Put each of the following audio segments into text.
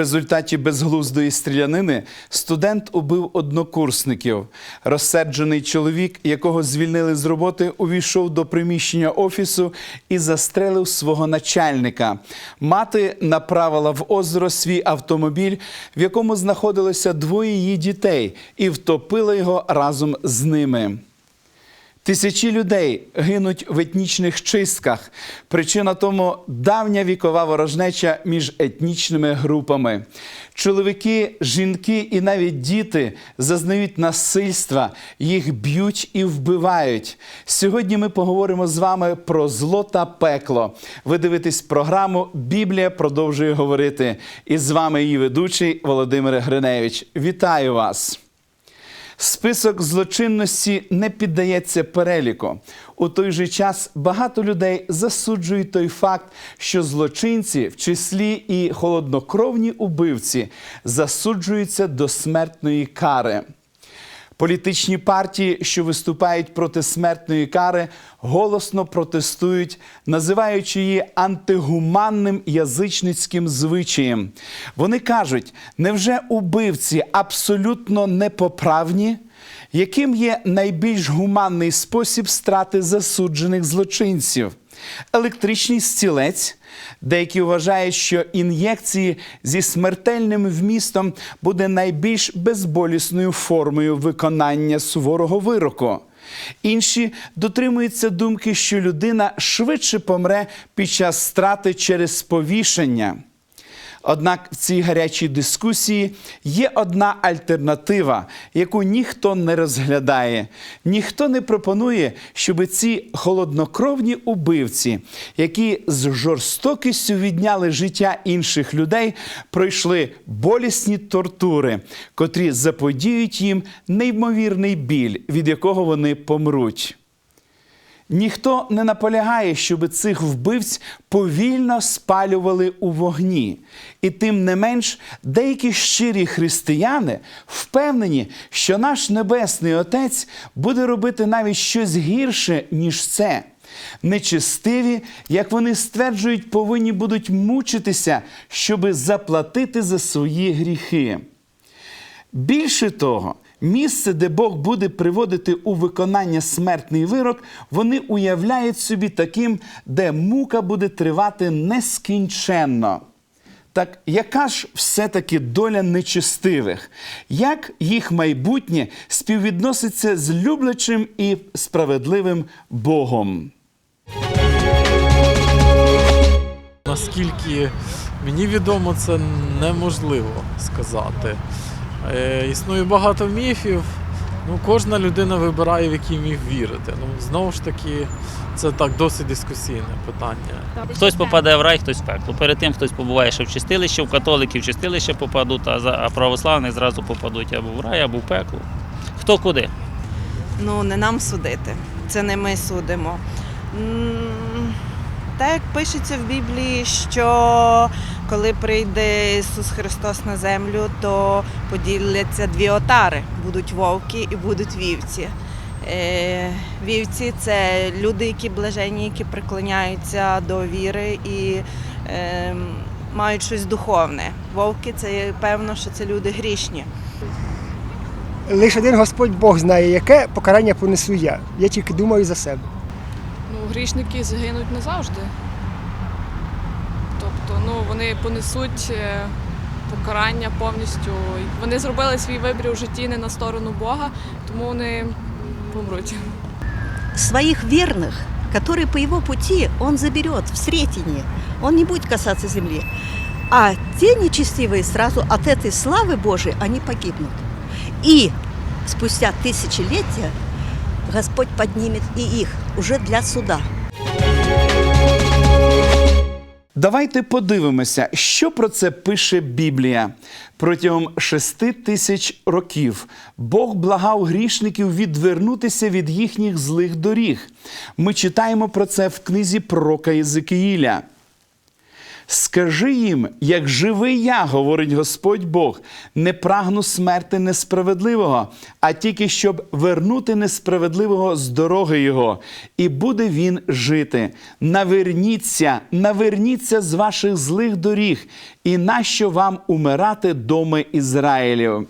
Результаті безглуздої стрілянини студент убив однокурсників. Розсерджений чоловік, якого звільнили з роботи, увійшов до приміщення офісу і застрелив свого начальника. Мати направила в озеро свій автомобіль, в якому знаходилося двоє її дітей, і втопила його разом з ними. Тисячі людей гинуть в етнічних чистках. Причина тому давня вікова ворожнеча між етнічними групами. Чоловіки, жінки і навіть діти зазнають насильства, їх б'ють і вбивають. Сьогодні ми поговоримо з вами про зло та пекло. Ви дивитесь програму Біблія продовжує говорити. І з вами її ведучий Володимир Гриневич. Вітаю вас! Список злочинності не піддається переліку. У той же час багато людей засуджують той факт, що злочинці, в числі і холоднокровні убивці, засуджуються до смертної кари. Політичні партії, що виступають проти смертної кари, голосно протестують, називаючи її антигуманним язичницьким звичаєм. Вони кажуть: невже убивці абсолютно непоправні? Яким є найбільш гуманний спосіб страти засуджених злочинців? Електричний стілець. Деякі вважають, що ін'єкції зі смертельним вмістом буде найбільш безболісною формою виконання суворого вироку. Інші дотримуються думки, що людина швидше помре під час страти через повішення. Однак в цій гарячій дискусії є одна альтернатива, яку ніхто не розглядає. Ніхто не пропонує, щоб ці холоднокровні убивці, які з жорстокістю відняли життя інших людей, пройшли болісні тортури, котрі заподіють їм неймовірний біль, від якого вони помруть. Ніхто не наполягає, щоб цих вбивць повільно спалювали у вогні. І тим не менш, деякі щирі християни впевнені, що наш Небесний Отець буде робити навіть щось гірше, ніж це. Нечестиві, як вони стверджують, повинні будуть мучитися, щоби заплатити за свої гріхи. Більше того, місце, де Бог буде приводити у виконання смертний вирок, вони уявляють собі таким, де мука буде тривати нескінченно. Так яка ж все-таки доля нечестивих? Як їх майбутнє співвідноситься з люблячим і справедливим Богом? Наскільки мені відомо, це неможливо сказати. Е, існує багато міфів. Ну, кожна людина вибирає, в який міф вірити. Ну, знову ж таки, це так досить дискусійне питання. Хтось попаде в рай, хтось в пекло. Перед тим хтось побуває ще в чистилище, в католиків в чистилище попадуть, а за- а православних зразу попадуть або в рай, або в пекло. Хто куди? Ну, не нам судити. Це не ми судимо. Так як пишеться в Біблії, що коли прийде Ісус Христос на землю, то поділяться дві отари: будуть вовки і будуть вівці. Е, Вівці це люди, які блаженні, які приклоняються до віри і е, мають щось духовне. Вовки це певно, що це люди грішні. Лише один Господь Бог знає, яке покарання понесу я. Я тільки думаю за себе Ну, грішники загинуть назавжди. Тобто, ну, вони понесуть е, покарання повністю. Вони зробили свій вибір у житті не на сторону Бога, тому вони помруть. своих верных, которые по его пути он заберет в Сретенье. Он не будет касаться земли. А те нечестивые сразу от этой славы Божией они погибнут. И спустя тысячелетия Господь поднимет и их уже для суда. Давайте подивимося, що про це пише Біблія. Протягом шести тисяч років Бог благав грішників відвернутися від їхніх злих доріг. Ми читаємо про це в книзі пророка Єзикиїля. Скажи їм, як живий я, говорить Господь Бог, не прагну смерти несправедливого, а тільки щоб вернути несправедливого з дороги його, і буде він жити. Наверніться, наверніться з ваших злих доріг, і нащо вам умирати, доми Ізраїлів?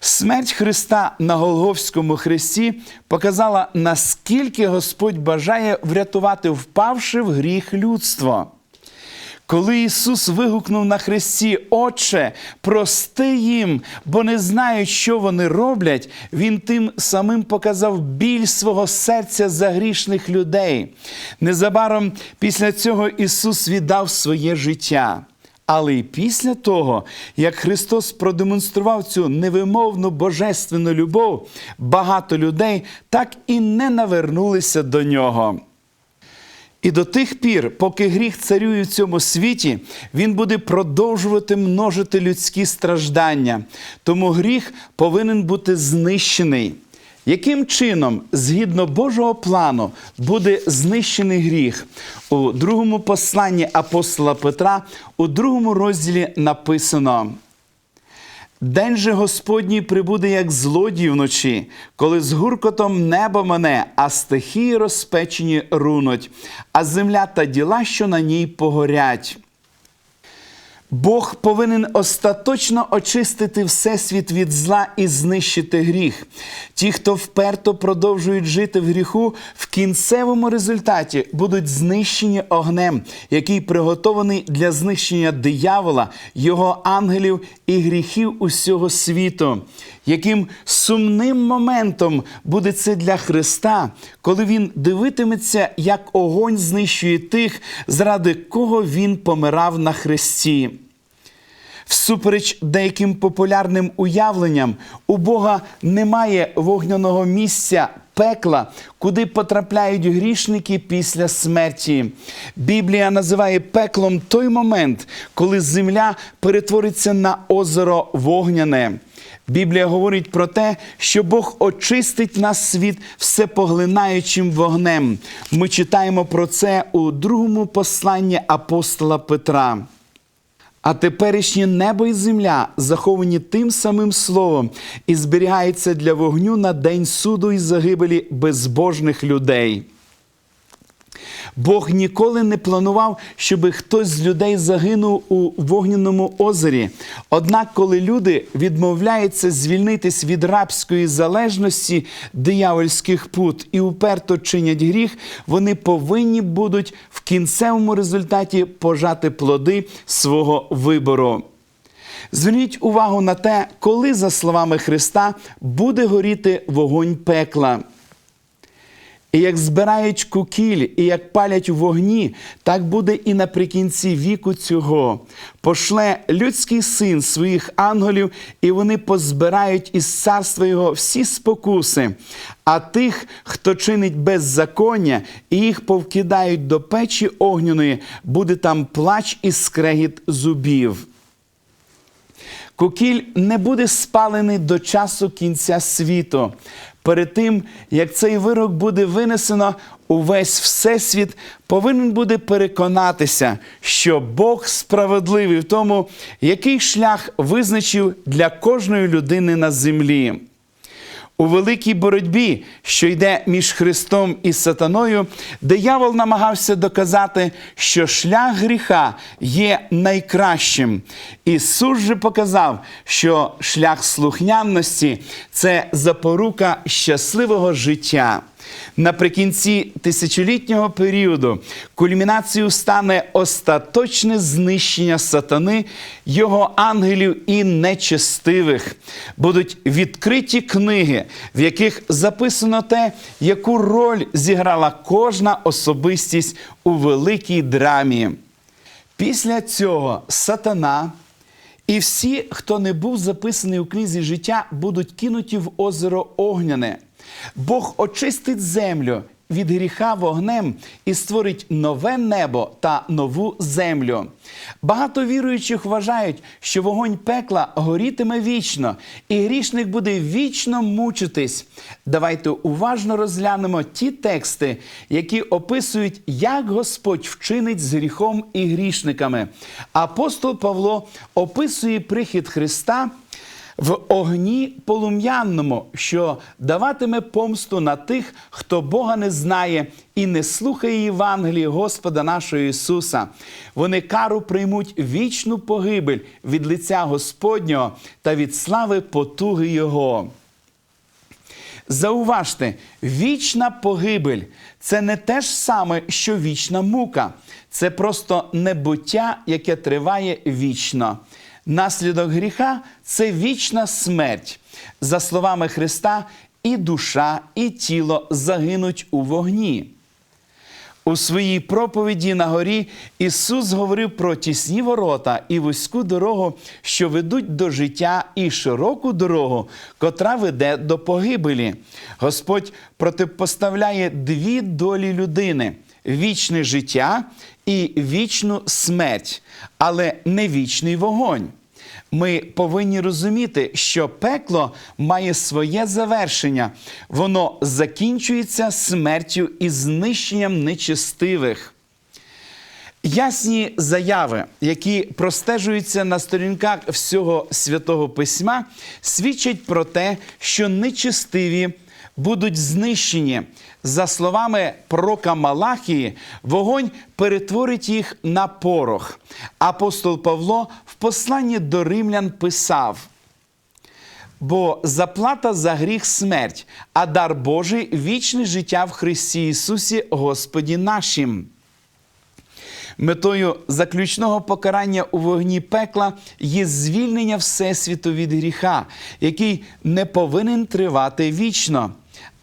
Смерть Христа на Голговському хресті показала, наскільки Господь бажає врятувати впавши в гріх людство. Коли Ісус вигукнув на хресті, Отче, прости їм, бо не знають, що вони роблять, Він тим самим показав біль свого серця за грішних людей. Незабаром після цього Ісус віддав своє життя. Але й після того, як Христос продемонстрував цю невимовну божественну любов, багато людей так і не навернулися до нього. І до тих пір, поки гріх царює в цьому світі, він буде продовжувати множити людські страждання. Тому гріх повинен бути знищений. Яким чином, згідно Божого плану, буде знищений гріх? У другому посланні апостола Петра, у другому розділі написано. День же Господній прибуде, як злодій вночі, коли з гуркотом небо мене, а стихії розпечені рунуть, а земля та діла, що на ній погорять. Бог повинен остаточно очистити всесвіт від зла і знищити гріх. Ті, хто вперто продовжують жити в гріху, в кінцевому результаті будуть знищені огнем, який приготований для знищення диявола, його ангелів і гріхів усього світу. Яким сумним моментом буде це для Христа, коли він дивитиметься, як огонь знищує тих, заради кого він помирав на хресті. Всупереч деяким популярним уявленням, у Бога немає вогняного місця пекла, куди потрапляють грішники після смерті. Біблія називає пеклом той момент, коли земля перетвориться на озеро вогняне. Біблія говорить про те, що Бог очистить нас світ всепоглинаючим вогнем. Ми читаємо про це у другому посланні апостола Петра. А теперішнє небо і земля заховані тим самим словом і зберігаються для вогню на день суду і загибелі безбожних людей. Бог ніколи не планував, щоб хтось з людей загинув у вогняному озері. Однак, коли люди відмовляються звільнитись від рабської залежності диявольських пут і уперто чинять гріх, вони повинні будуть в кінцевому результаті пожати плоди свого вибору. Зверніть увагу на те, коли, за словами Христа, буде горіти вогонь пекла. І як збирають кукіль, і як палять у вогні, так буде і наприкінці віку цього. Пошле людський син своїх ангелів, і вони позбирають із царства його всі спокуси. А тих, хто чинить беззаконня, і їх повкидають до печі огняної, буде там плач і скрегіт зубів. Кукіль не буде спалений до часу кінця світу. Перед тим, як цей вирок буде винесено, увесь всесвіт повинен буде переконатися, що Бог справедливий в тому, який шлях визначив для кожної людини на землі. У великій боротьбі, що йде між Христом і Сатаною, диявол намагався доказати, що шлях гріха є найкращим. Ісус же показав, що шлях слухняності це запорука щасливого життя. Наприкінці тисячолітнього періоду кульмінацією стане остаточне знищення сатани, його ангелів і нечестивих. Будуть відкриті книги, в яких записано те, яку роль зіграла кожна особистість у великій драмі. Після цього сатана і всі, хто не був записаний у книзі життя, будуть кинуті в озеро Огняне. Бог очистить землю від гріха вогнем і створить нове небо та нову землю. Багато віруючих вважають, що вогонь пекла горітиме вічно, і грішник буде вічно мучитись. Давайте уважно розглянемо ті тексти, які описують, як Господь вчинить з гріхом і грішниками. Апостол Павло описує прихід Христа в огні полум'янному, що даватиме помсту на тих, хто Бога не знає і не слухає Євангелії Господа нашого Ісуса. Вони кару приймуть вічну погибель від лиця Господнього та від слави потуги Його. Зауважте, вічна погибель це не те ж саме, що вічна мука. Це просто небуття, яке триває вічно. Наслідок гріха це вічна смерть. За словами Христа, і душа, і тіло загинуть у вогні. У своїй проповіді на горі Ісус говорив про тісні ворота і вузьку дорогу, що ведуть до життя, і широку дорогу, котра веде до погибелі. Господь протипоставляє дві долі людини: вічне життя і вічну смерть, але не вічний вогонь. Ми повинні розуміти, що пекло має своє завершення. Воно закінчується смертю і знищенням нечестивих. Ясні заяви, які простежуються на сторінках всього святого письма, свідчать про те, що нечестиві будуть знищені. За словами пророка Малахії, вогонь перетворить їх на порох. Апостол Павло в посланні до римлян писав. Бо заплата за гріх смерть, а дар Божий вічне життя в Христі Ісусі Господі нашим. Метою заключного покарання у вогні пекла є звільнення Всесвіту від гріха, який не повинен тривати вічно.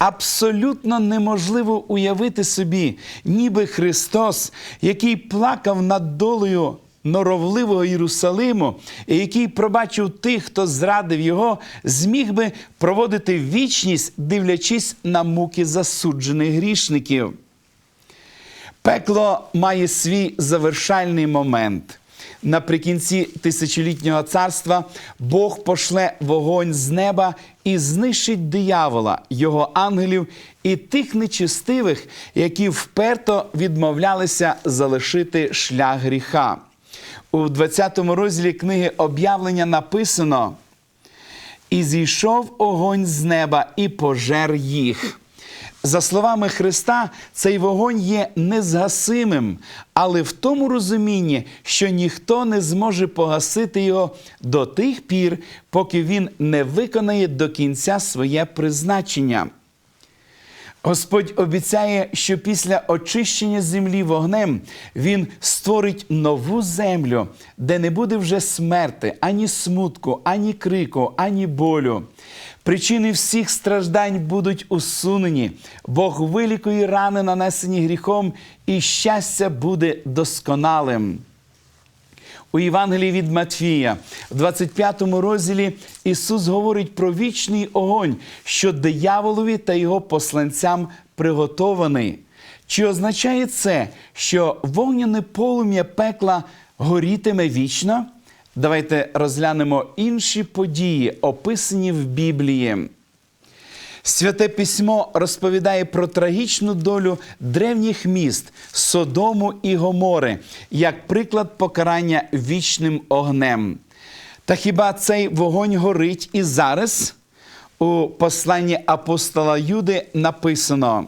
Абсолютно неможливо уявити собі, ніби Христос, який плакав над долею норовливого Єрусалиму, і який пробачив тих, хто зрадив його, зміг би проводити вічність, дивлячись на муки засуджених грішників. Пекло має свій завершальний момент. Наприкінці тисячолітнього царства Бог пошле вогонь з неба і знищить диявола, його ангелів і тих нечистивих, які вперто відмовлялися залишити шлях гріха. У 20 розділі книги об'явлення написано: І зійшов огонь з неба і пожер їх. За словами Христа, цей вогонь є незгасимим, але в тому розумінні, що ніхто не зможе погасити його до тих пір, поки він не виконає до кінця своє призначення. Господь обіцяє, що після очищення землі вогнем Він створить нову землю, де не буде вже смерти, ані смутку, ані крику, ані болю. Причини всіх страждань будуть усунені. Бог вилікує рани, нанесені гріхом, і щастя буде досконалим. У Євангелії від Матфія, в 25 розділі, Ісус говорить про вічний огонь, що дияволові та його посланцям приготований. Чи означає це, що вогняне полум'я пекла горітиме вічно? Давайте розглянемо інші події, описані в Біблії. Святе письмо розповідає про трагічну долю древніх міст Содому і Гомори як приклад покарання вічним огнем. Та хіба цей вогонь горить і зараз? У посланні апостола Юди написано: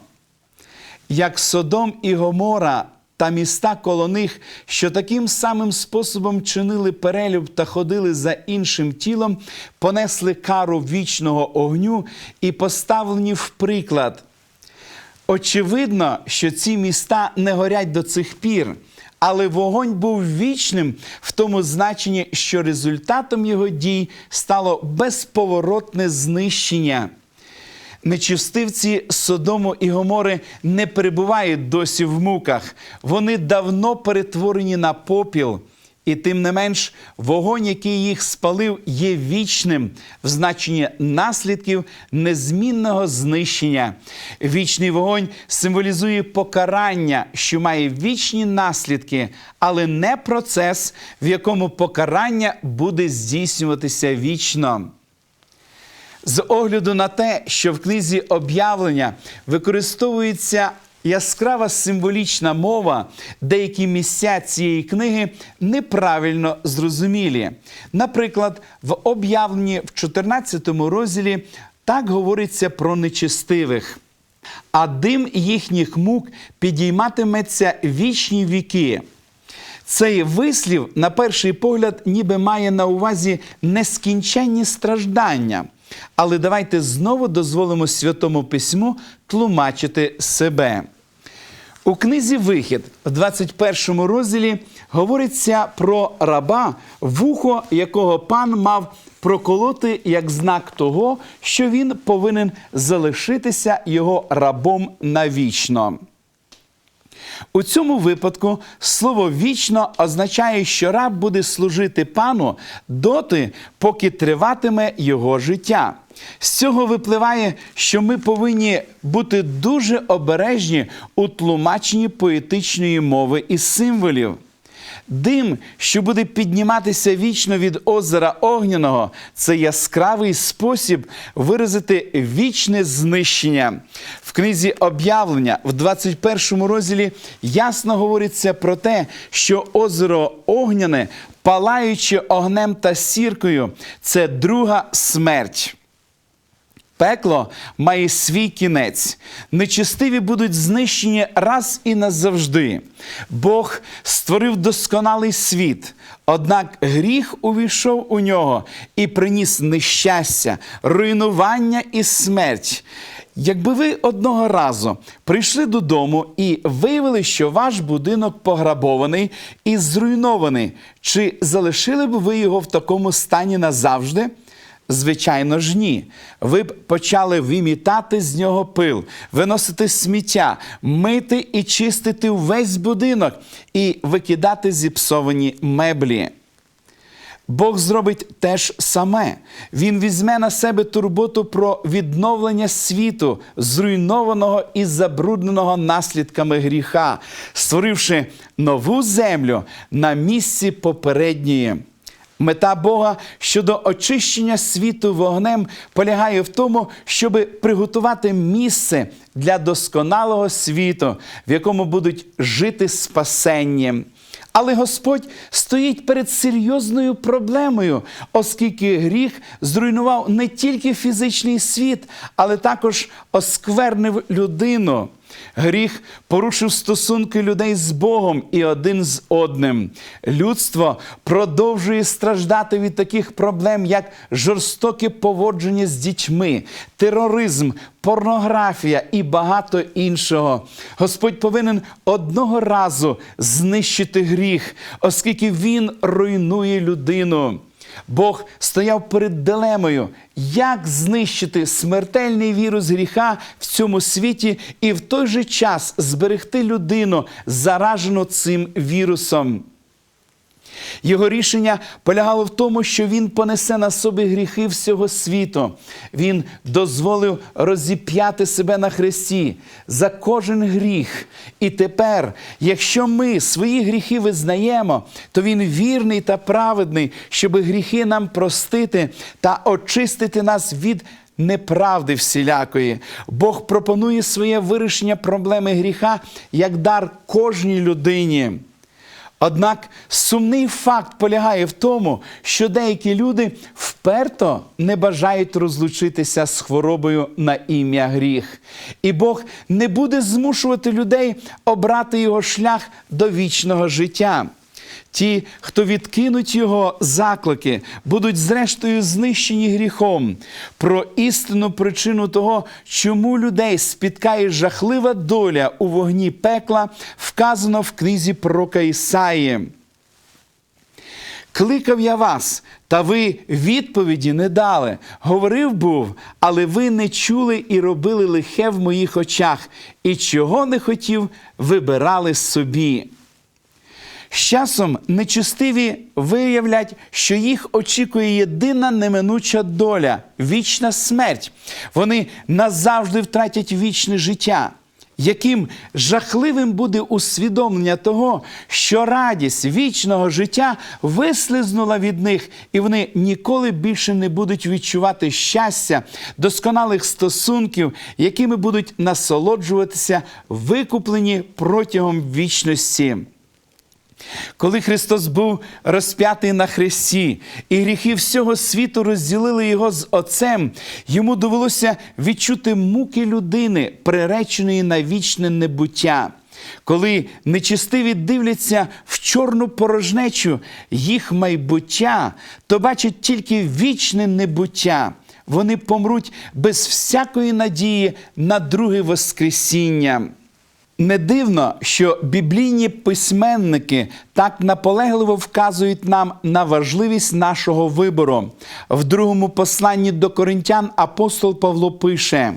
як Содом і Гомора та міста коло них, що таким самим способом чинили перелюб та ходили за іншим тілом, понесли кару вічного огню і поставлені в приклад. Очевидно, що ці міста не горять до цих пір, але вогонь був вічним в тому значенні, що результатом його дій стало безповоротне знищення. Нечистивці Содому і Гомори не перебувають досі в муках. Вони давно перетворені на попіл. І тим не менш, вогонь, який їх спалив, є вічним в значенні наслідків незмінного знищення. Вічний вогонь символізує покарання, що має вічні наслідки, але не процес, в якому покарання буде здійснюватися вічно. З огляду на те, що в книзі об'явлення використовується яскрава символічна мова, деякі місця цієї книги неправильно зрозумілі. Наприклад, в об'явленні в 14 розділі так говориться про нечестивих. А дим їхніх мук підійматиметься вічні віки. Цей вислів, на перший погляд, ніби має на увазі нескінченні страждання. Але давайте знову дозволимо Святому Письму тлумачити себе. У книзі Вихід в 21 розділі говориться про раба, вухо якого пан мав проколоти як знак того, що він повинен залишитися його рабом навічно. У цьому випадку слово вічно означає, що раб буде служити пану доти, поки триватиме його життя. З цього випливає, що ми повинні бути дуже обережні у тлумаченні поетичної мови і символів. Дим, що буде підніматися вічно від озера Огняного, це яскравий спосіб виразити вічне знищення. В книзі об'явлення в 21 розділі ясно говориться про те, що озеро Огняне, палаючи огнем та сіркою, це друга смерть. Пекло має свій кінець. Нечестиві будуть знищені раз і назавжди. Бог створив досконалий світ, однак гріх увійшов у нього і приніс нещастя, руйнування і смерть. Якби ви одного разу прийшли додому і виявили, що ваш будинок пограбований і зруйнований, чи залишили б ви його в такому стані назавжди? Звичайно ж, ні. Ви б почали вимітати з нього пил, виносити сміття, мити і чистити увесь будинок і викидати зіпсовані меблі. Бог зробить те ж саме. Він візьме на себе турботу про відновлення світу, зруйнованого і забрудненого наслідками гріха, створивши нову землю на місці попередньої. Мета Бога щодо очищення світу вогнем полягає в тому, щоб приготувати місце для досконалого світу, в якому будуть жити спасенні. Але Господь стоїть перед серйозною проблемою, оскільки гріх зруйнував не тільки фізичний світ, але також осквернив людину. Гріх порушив стосунки людей з Богом і один з одним. Людство продовжує страждати від таких проблем, як жорстоке поводження з дітьми, тероризм, порнографія і багато іншого. Господь повинен одного разу знищити гріх, оскільки він руйнує людину. Бог стояв перед дилемою, як знищити смертельний вірус гріха в цьому світі і в той же час зберегти людину, заражену цим вірусом. Його рішення полягало в тому, що він понесе на собі гріхи всього світу. Він дозволив розіп'яти себе на хресті за кожен гріх. І тепер, якщо ми свої гріхи визнаємо, то він вірний та праведний, щоб гріхи нам простити та очистити нас від неправди всілякої. Бог пропонує своє вирішення проблеми гріха як дар кожній людині. Однак сумний факт полягає в тому, що деякі люди вперто не бажають розлучитися з хворобою на ім'я гріх. І Бог не буде змушувати людей обрати його шлях до вічного життя. Ті, хто відкинуть його заклики, будуть зрештою знищені гріхом. Про істинну причину того, чому людей спіткає жахлива доля у вогні пекла, вказано в книзі пророка Ісаї. Кликав я вас, та ви відповіді не дали. Говорив був, але ви не чули і робили лихе в моїх очах, і чого не хотів, вибирали собі. З часом нечистиві виявлять, що їх очікує єдина неминуча доля вічна смерть. Вони назавжди втратять вічне життя. Яким жахливим буде усвідомлення того, що радість вічного життя вислизнула від них, і вони ніколи більше не будуть відчувати щастя, досконалих стосунків, якими будуть насолоджуватися викуплені протягом вічності. Коли Христос був розп'ятий на хресті, і гріхи всього світу розділили його з Отцем, йому довелося відчути муки людини, приреченої на вічне небуття. Коли нечистиві дивляться в чорну порожнечу їх майбуття, то бачать тільки вічне небуття. Вони помруть без всякої надії на друге Воскресіння. Не дивно, що біблійні письменники так наполегливо вказують нам на важливість нашого вибору. В другому посланні до коринтян апостол Павло пише.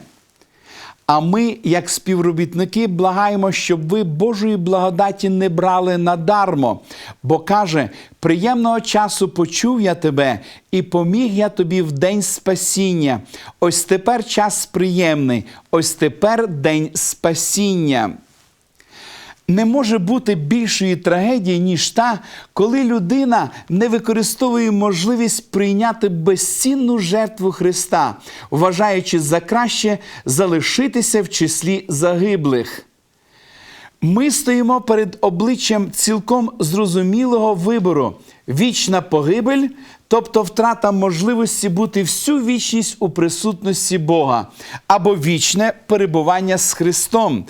А ми, як співробітники, благаємо, щоб ви Божої благодаті не брали надармо, бо каже: приємного часу почув я тебе і поміг я тобі в день спасіння. Ось тепер час приємний, ось тепер день спасіння. Не може бути більшої трагедії, ніж та, коли людина не використовує можливість прийняти безцінну жертву Христа, вважаючи за краще залишитися в числі загиблих. Ми стоїмо перед обличчям цілком зрозумілого вибору: вічна погибель, тобто втрата можливості бути всю вічність у присутності Бога, або вічне перебування з Христом,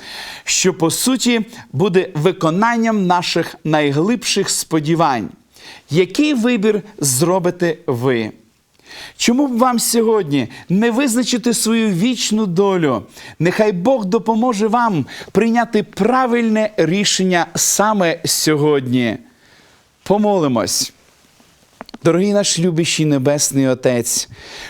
що по суті буде виконанням наших найглибших сподівань. Який вибір зробите ви? Чому б вам сьогодні не визначити свою вічну долю? Нехай Бог допоможе вам прийняти правильне рішення саме сьогодні. Помолимось. Дорогий наш любящий Небесний Отець,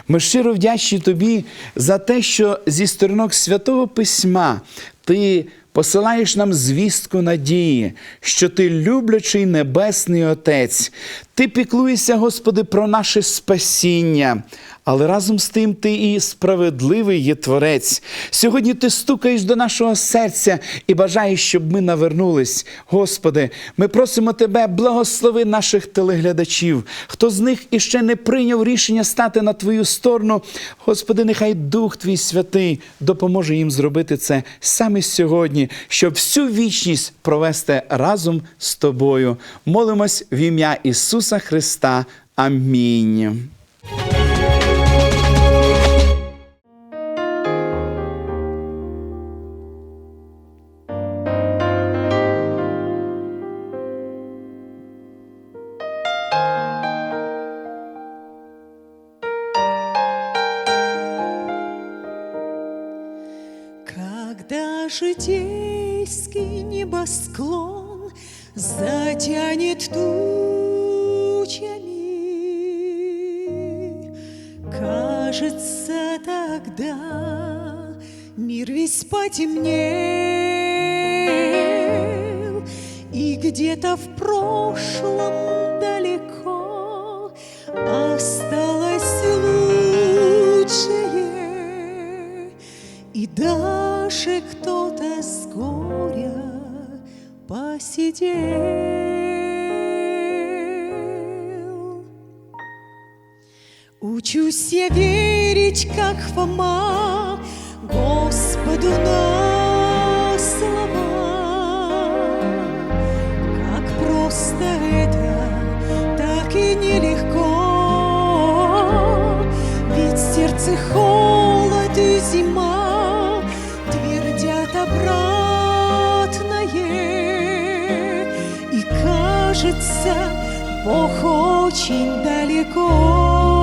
ми щиро вдячні Тобі за те, що зі сторінок Святого Письма Ти посилаєш нам звістку надії, що Ти люблячий Небесний Отець. Ти піклуєшся, Господи, про наше спасіння, але разом з тим Ти і справедливий є Творець. Сьогодні Ти стукаєш до нашого серця і бажаєш, щоб ми навернулись. Господи, ми просимо Тебе, благослови наших телеглядачів, хто з них іще не прийняв рішення стати на Твою сторону. Господи, нехай Дух Твій Святий допоможе їм зробити це саме сьогодні, щоб всю вічність провести разом з Тобою. Молимось в ім'я Ісуса Христа. Амінь. Кажется тогда мир весь потемнел, и где-то в прошлом далеко осталось лучшее, и даже кто-то с горя посидел. Учусь я верить, как Фома, Господу на слова. Как просто это, так и нелегко, Ведь сердце холод и зима Твердят обратное, И кажется, Бог очень далеко.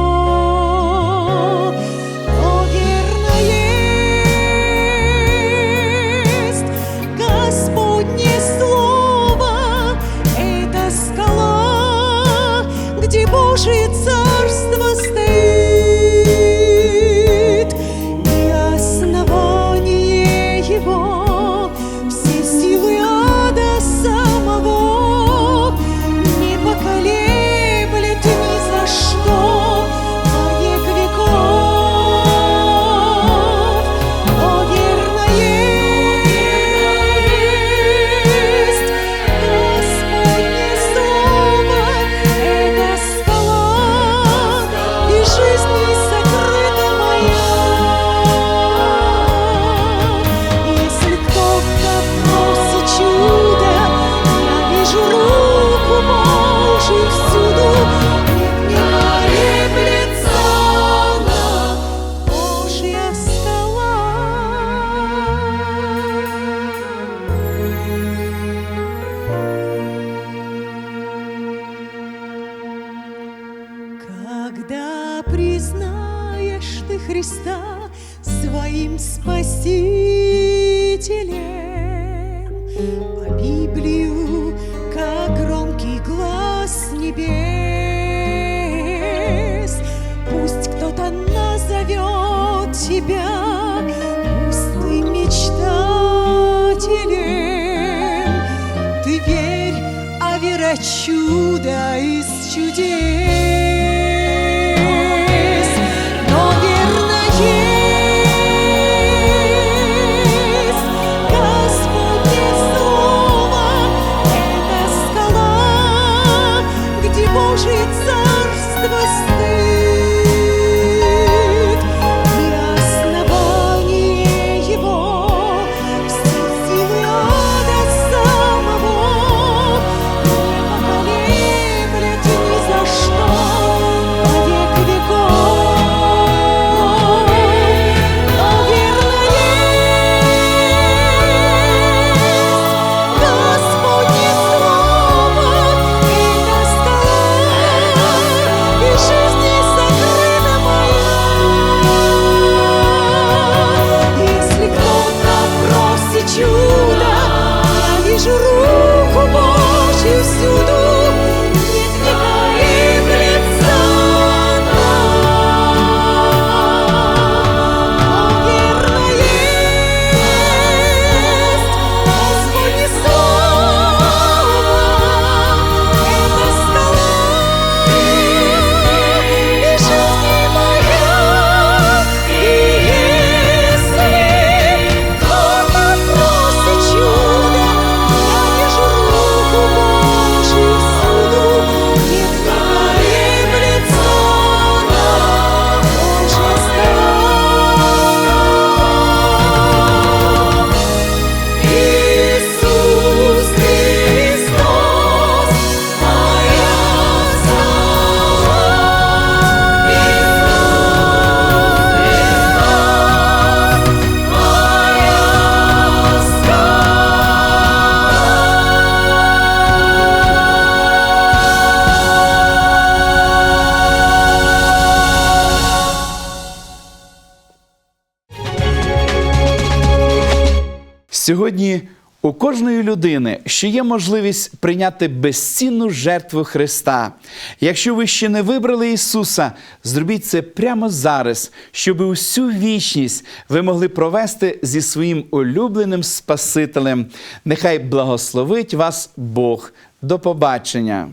Сьогодні у кожної людини ще є можливість прийняти безцінну жертву Христа. Якщо ви ще не вибрали Ісуса, зробіть це прямо зараз, щоб усю вічність ви могли провести зі своїм улюбленим Спасителем. Нехай благословить вас Бог. До побачення!